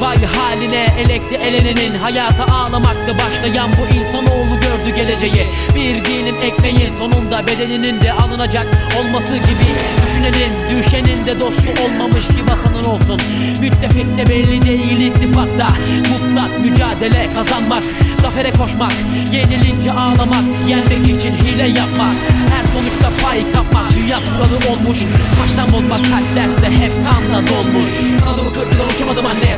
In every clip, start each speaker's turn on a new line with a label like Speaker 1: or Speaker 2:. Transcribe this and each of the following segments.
Speaker 1: Vay haline elekte elenenin Hayata ağlamakta başlayan bu insanoğlu gördü geleceği. Bir dilim ekmeğin sonunda bedeninin de alınacak olması gibi Düşünenin düşenin de dostu olmamış ki vatanın olsun. Müttefik de belli değil ittifakta. Mutlak mücadele kazanmak Zafere koşmak Yenilince ağlamak Yenmek için hile yapmak. Her sonuçta pay kapmak Dünya kuralı olmuş. Saçtan bozmak kalp derste hep kanla dolmuş. Kanadımı kırdılar uçamadım anne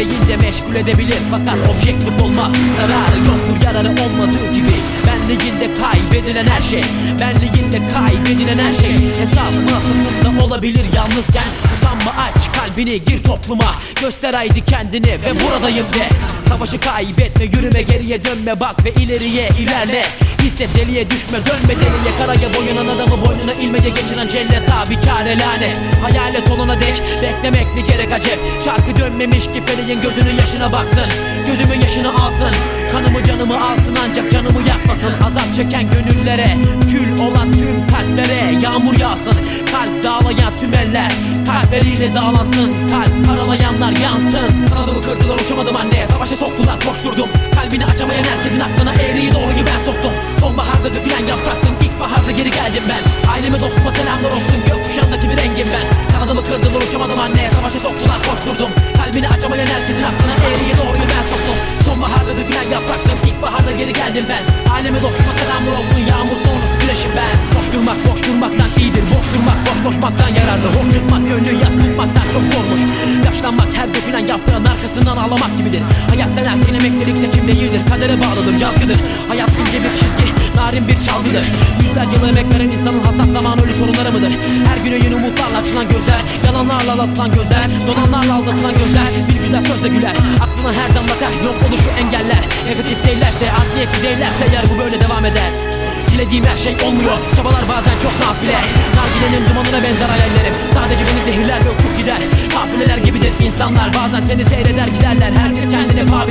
Speaker 1: yolculuk beyinde meşgul edebilir Fakat objektif olmaz. Zararı yoktur yararı olmadığı gibi. Benliğinde kaybedilen her şey Benliğinde kaybedilen her şey. Hesap masasında olabilir yalnızken. Utanma aç kalbini gir topluma. Göster haydi kendini ve buradayım de Savaşı kaybetme yürüme geriye dönme bak ve ileriye ilerle. Hisset deliye düşme dönme deliye. Karaya boyanan adamı boynuna ilmece geçiren cellet abi çare lanet Hayalet olana dek beklemek mi gerek acep Şarkı dönmemiş ki feleğin gözünün yaşına baksın. Gözümün yaşını alsın Kanımı canımı alsın ancak canımı yakmasın. Azap çeken gönüllere Kül olan tüm kalplere Yağmur yağsın Kalp dağlayan tüm eller Kalpleriyle dağlansın. Kalp karalayanlar yansın. Kanadımı kırdılar uçamadım anne. Savaşa soktular koşturdum. Kalbini açamayan herkesin aklına eğriyi doğruyu ben soktum. Sonbaharda dökülen yapraktım İlkbaharda geri geldim ben. Aileme dostuma selamlar olsun. Gökkuşağındaki bir rengim ben. Kanadımı kırdılar uçamadım anne. Savaşa soktular koşturdum. Kalbini açamayan herkesin aklına ağlamak gibidir. Hayattan erken emeklilik seçim değildir. Kadere bağlıdır yazgıdır. Hayat ince bir çizgi narin bir çalgıdır. Yüzlerce yıl emek veren insanın hasat zaman ölü torunları mıdır? Her güne yeni umutlarla açılan gözler Yalanlarla aldatılan gözler Dolanlarla aldatılan gözler Bir güzel sözle güler. Aklına her damla ter yok oluşu engeller. Negatif değillerse art niyetli değillerse eğer bu böyle devam eder Dilediğim her şey olmuyor. Çabalar bazen çok nafile. Nargilenin dumanına benzer hayallerim. Sadece beni zehirler ve uçup gider. Kafileler gibidir insanlar. Bazen seni seyreder giderler. Herkes kendine paha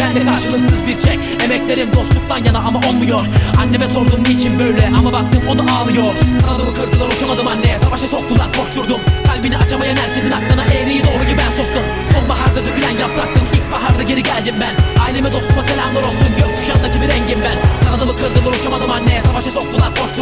Speaker 1: Ben de karşılıksız bir çek. Emeklerim dostluktan yana ama olmuyor. Anneme sordum niçin böyle? Ama baktım o da ağlıyor. Kanadımı kırdılar uçamadım anne Savaşa soktular koşturdum. Kalbini açamayan herkesin aklına eğriyi doğruyu ben soktum. Sonbaharda dökülen yapraktım İlkbaharda geri geldim ben. Aileme dostuma selamlar olsun. Gökkuşağındaki bir rengim ben. Kanadımı kırdılar uçamadım anne Savaşa soktular koşturdum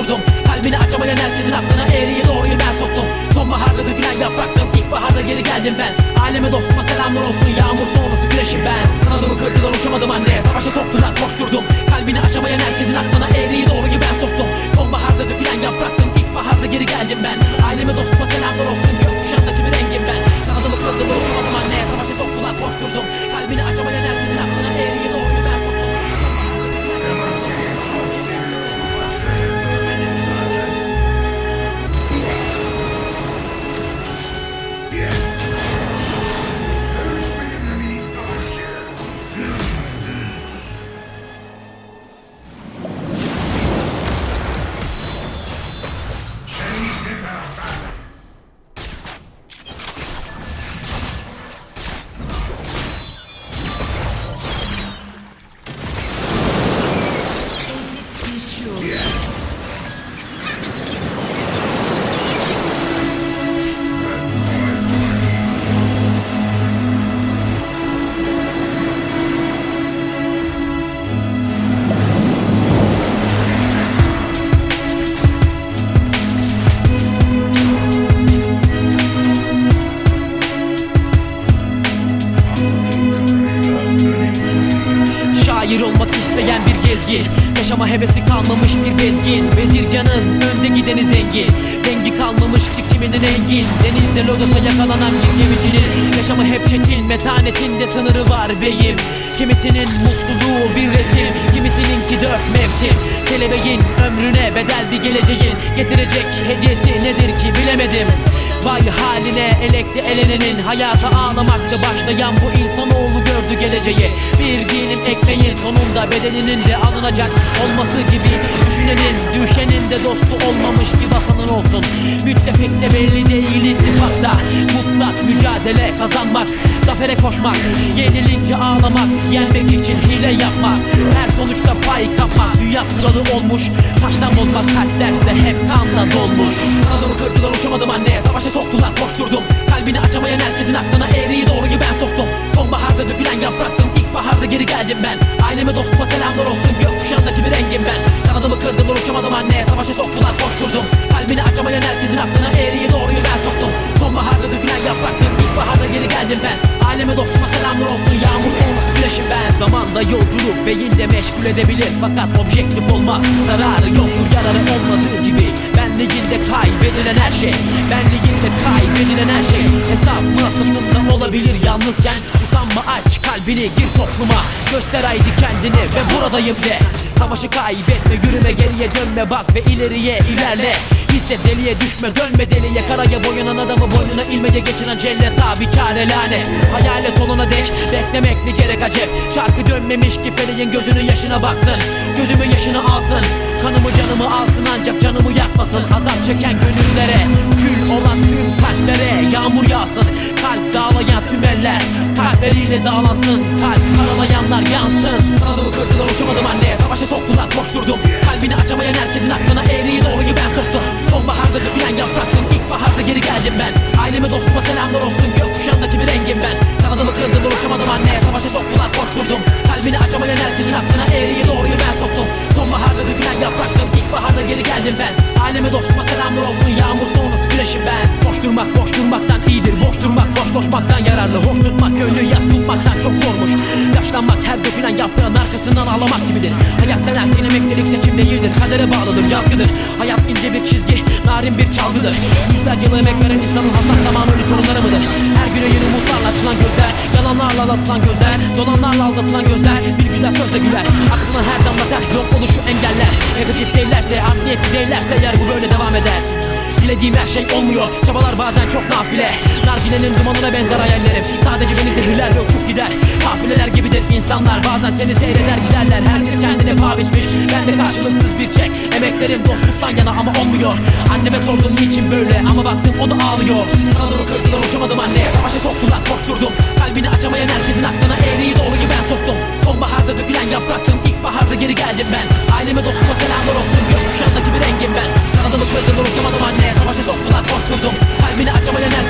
Speaker 1: Bir bezgin Vezirganın önde gideni zengin Dengi kalmamış ki kiminin engin. Denizde lodosa yakalanan bir gemicinin Yaşamı hep çetin metanetinde sınırı var beyim Kimisinin mutluluğu bir resim Kimisininki dört mevsim. Kelebeğin ömrüne bedel bir geleceğin Getirecek hediyesi nedir ki bilemedim Vay haline elekte elenenin Hayata ağlamakta başlayan bu insanoğlu gördü geleceği. Bir dilim ekmeğin sonunda bedeninin de alınacak olması gibi Düşünenin düşenin de dostu olmamış ki vatanın olsun. Müttefik de belli değil ittifakta Mutlak mücadele kazanmak Zafere koşmak Yenilince ağlamak Yenmek için hile yapmak. Her sonuçta pay kapmak Dünya kuralı olmuş Taştan bozmak kalplerse hep kanla dolmuş. Kanadımı kırdılar uçamadım anne Savaşa soktular koşturdum. Kalbini açamayan herkesin aklına eğriyi doğruyu ben soktum. Sonbaharda dökülen yapraktım İlkbaharda geri geldim ben. Aileme dostuma selamlar olsun Gökkuşağındaki bir rengim ben. Kanadımı kırdılar uçamadım anne Savaşa soktular koşturdum. Kalbini açamayan herkesin aklına eğriyi doğruyu ben soktum. Sonbaharda dökülen yapraktım İlkbaharda geri geldim ben. Aileme dostuma selamlar olsun Yağmur sonrası güneşim ben. Zamanda yolculuk beyinde meşgul edebilir Fakat objektif olmaz. Zararı yoktur yararı olmadığı gibi Benliğinde kaybedilen her şey. Benliğinde kaybedilen her şey. Hesap masasında olabilir yalnızken. Utanma aç kalbini gir topluma. Göster haydi kendini ve buradayım de. Savaşı kaybetme yürüme geriye dönme bak ve ileriye ilerle. Hisset deliye düşme dönme deliye. Karaya boyanan adamı boynuna ilmece geçiren cennet abi çare lanet. Hayalet olana dek beklemek ne gerek acep Çarkı dönmemiş ki feleğin gözünün yaşına baksın. Gözümün yaşını alsın Kanımı canımı alsın ancak canımı yakmasın. Azap çeken gönüllere Kül olan tüm kalplere Yağmur yağsın. Kalp dağlayan tüm eller Kalpleriyle dağlansın. Kalp karalayanlar yansın. Kanadımı kırdılar uçamadım anne. Savaşa soktular koşturdum Kalbini açamayan herkesin aklına eğriyi doğruyu ben soktum. Sonbaharda dökülen yapraktım İlkbaharda geri geldim ben. Aileme dostuma selamlar olsun. Gökkuşağındaki bir rengim ben. Kanadımı kırdılar uçamadım anne. Savaşa soktular koşturdum Kalbini açamayan herkesin aklına eğriyi doğruyu ben soktum ağlamak gibidir. Hayattan erken emeklilik seçim değildir. Kadere bağlıdır yazgıdır. Hayat ince bir çizgi narin bir çalgıdır. Yüzlerce yıl emek veren insanın hasar zamanı torunları mıdır? Her güne yeni umutlarla açılan gözler Yalanlarla aldatılan gözler Dolanlarla aldatılan gözler Bir güzel sözle güler. Aklına her damla ter yok oluşu engeller. Negatif değillerse art değillerse eğer Dilediğim her şey olmuyor. Çabalar bazen çok nafile. Nargilenin dumanına benzer hayallerim. Sadece beni zehirler ve uçup gider. Kafileler gibidir insanlar. Bazen seni seyreder giderler. Herkes kendine paha biçmiş. Ben de karşılıksız bir çek. Emeklerim dostluktan yana ama olmuyor. Anneme sordum niçin böyle? Ama baktım o da ağlıyor. Kanadımı kırdılar uçamadım anne. Savaşa soktular koşturdum. Kalbini açamayan herkesin aklına eğriyi doğruyu ben soktum. Sonbaharda dökülen yapraktım İlkbaharda geri geldim ben. Aileme dostuma selamlar olsun. Gökkuşağındaki bir rengim ben. Kanadımı kırdılar uçamadım anne Savaşa soktular. Koşturdum. Kalbini açamayan herkesin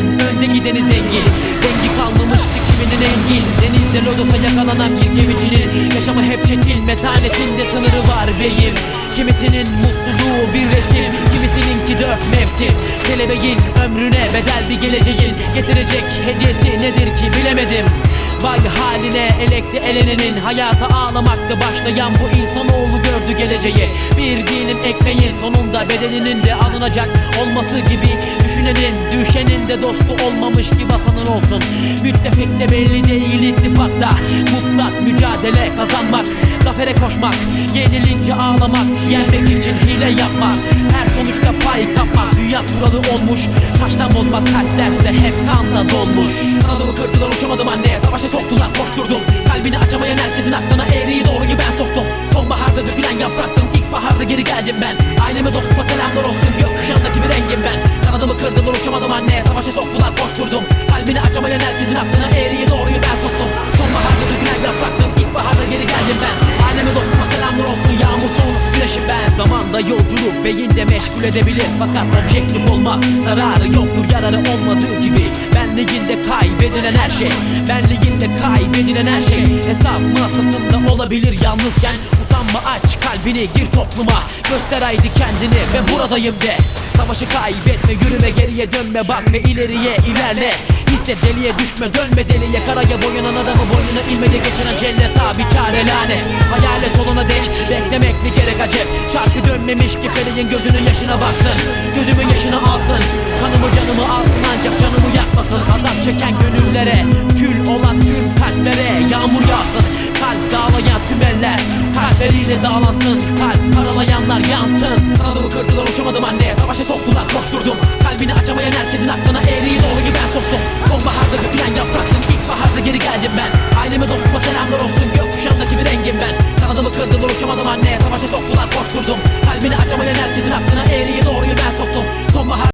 Speaker 1: Bezirganın önde gideni zengin. Dengi kalmamış ki kimin kiminin engin. Denizde lodosa yakalanan bir gemicinin Yaşamı hep çetin metanetinde sınırı var beyim. Kimisinin mutluluğu bir resim Kimisininki dört mevsim. Kelebeğin ömrüne bedel bir geleceğin. Getirecek hediyesi nedir ki bilemedim Vay haline elekti elenenin. Hayata ağlamakta başlayan bu insanoğlu gördü geleceği. Bir dilim ekmeğin sonunda bedeninin de alınacak olması gibi Düşünenin düşenin de dostu olmamış ki vatanın olsun. Müttefik de belli değil ittifakta. Mutlak mücadele kazanmak Zafere koşmak Yenilince ağlamak Yenmek için hile yapmak. Her sonuçta pay kapmak Dünya kuralı olmuş. Taştan bozmak kalplerse hep kanla dolmuş. Kanadımı kırdılar uçamadım anne Savaşa soktular koşturdum Kalbini açamayan herkesin aklına eğriyi doğruyu ben soktum. Sonbaharda dökülen yapraktım İlkbaharda geri geldim ben. Aileme dostuma selamlar olsun Gökkuşağındaki bir rengim ben. Kanadımı kırdılar uçamadım anne Savaşa soktular koşturdum Kalbini açamayan herkesin aklına eğriyi doğruyu ben soktum. Sonbaharda dökülen yapraktım İlkbaharda geri geldim ben Yolculuk beyinde meşgul edebilir. Fakat objektif olmaz. Zararı yoktur yararı olmadığı gibi. Benliğinde kaybedilen her şey. Benliğinde kaybedilen her şey. Hesap masasında olabilir yalnızken. Utanma aç kalbini gir topluma. Göster haydi kendini ve buradayım de Savaşı kaybetme yürüme geriye dönme bak ve ileriye ilerle. Hisset deliye düşme dönme deliye. Karaya boyanan adamı boynuna ilmedi geçiren cennet abi çare lanet Hayalet olana dek beklemek bir kere acep Çarkı dönmemiş ki feleğin gözünün yaşına baksın. Gözümün yaşını alsın. Kanımı canımı alsın ancak canımı yakmasın. Azap çeken gönüllere Kül olan tüm kalplere Yağmur yağsın. Kalp dağlayan tüm eller Kalpleriyle dağlansın. Kalp paralayanlar yansın. Kanadımı kırdılar uçamadım anneye Savaşa soktular koşturdum. Kalbini açamayan herkesin aklına eğriyi doğruyu ben soktum. Sonbaharda dökülen yapraktım İlkbaharda geri geldim ben. Aileme dostuma selamlar olsun. Gökkuşağındaki bir rengim ben. Kanadımı kırdılar uçamadım anneye Savaşa soktular koşturdum. Kalbini açamayan herkesin aklına eğriyi doğruyu ben soktum. Sonbahar